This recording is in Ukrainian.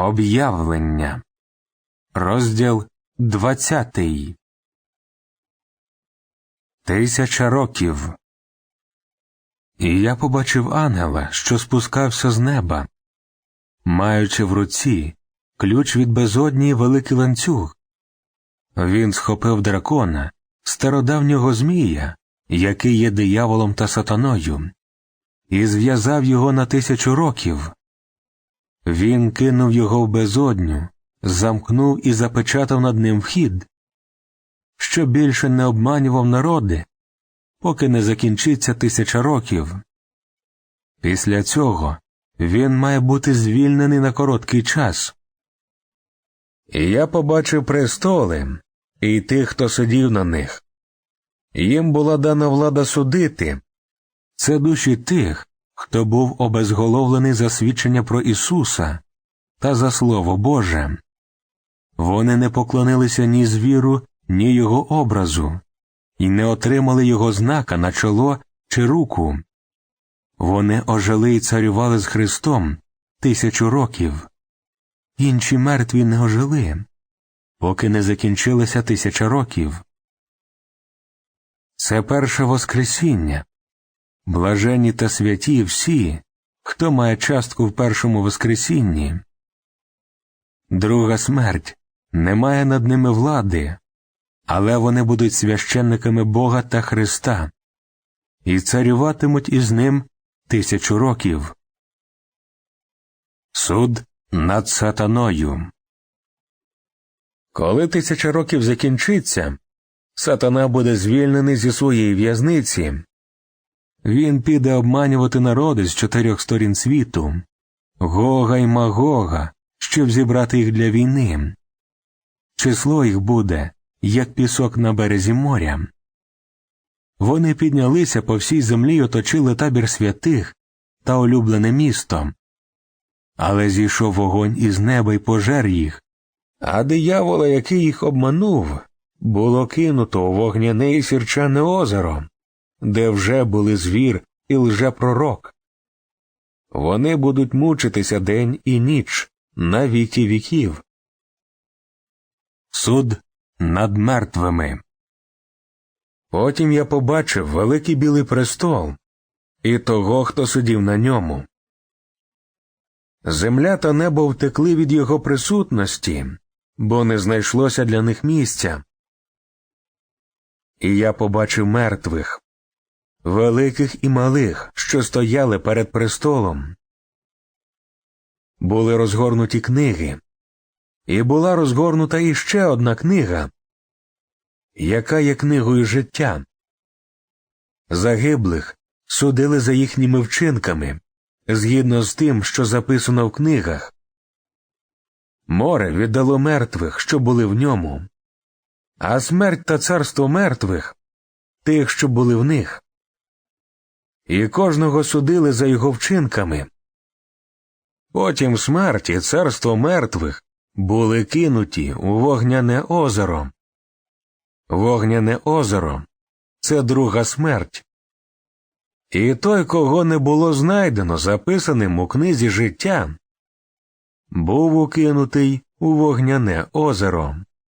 Об'явлення. Розділ двадцятий. Тисяча років. І я побачив ангела, що спускався з неба, маючи в руці ключ від безодній великий ланцюг. Він схопив дракона, стародавнього Змія, який є дияволом та сатаною, і зв'язав його на тисячу років. Він кинув його в безодню, замкнув і запечатав над ним вхід, що більше не обманював народи, поки не закінчиться тисяча років. Після цього він має бути звільнений на короткий час. І я побачив престоли і тих, хто сидів на них. Їм була дана влада судити. Це душі тих, хто був обезголовлений за свідчення про Ісуса та за Слово Боже. Вони не поклонилися ні звіру, ні його образу, і не отримали його знака на чоло чи руку. Вони ожили й царювали з Христом тисячу років. Інші мертві не ожили, поки не закінчилася тисяча років. Це перше Воскресіння. Блаженні та святі всі, хто має частку в першому Воскресінні. Друга смерть не має над ними влади, але вони будуть священниками Бога та Христа і царюватимуть із ним тисячу років. Суд над сатаною. Коли тисяча років закінчиться, сатана буде звільнений зі своєї в'язниці. Він піде обманювати народи з чотирьох сторін світу, Гога й Магога, щоб зібрати їх для війни. Число їх буде, як пісок на березі моря. Вони піднялися по всій землі й оточили табір святих та улюблене місто. Але зійшов вогонь із неба й пожер їх, а диявола, який їх обманув, було кинуто у вогняне і сірчане озеро, де вже були звір і лжепророк. Вони будуть мучитися день і ніч на віки віків. Суд над мертвими. Потім я побачив великий білий престол і того, хто сидів на ньому. Земля та небо втекли від його присутності, бо не знайшлося для них місця. І я побачив мертвих, великих і малих, що стояли перед престолом. Були розгорнуті книги, і була розгорнута іще одна книга, яка є книгою життя. Загиблих судили за їхніми вчинками згідно з тим, що записано в книгах. Море віддало мертвих, що були в ньому, а смерть та царство мертвих тих, що були в них. І кожного судили за його вчинками. Потім смерть і царство мертвих були кинуті у вогняне озеро. Вогняне озеро це друга смерть. І той, кого не було знайдено записаним у книзі життя, був укинутий у вогняне озеро.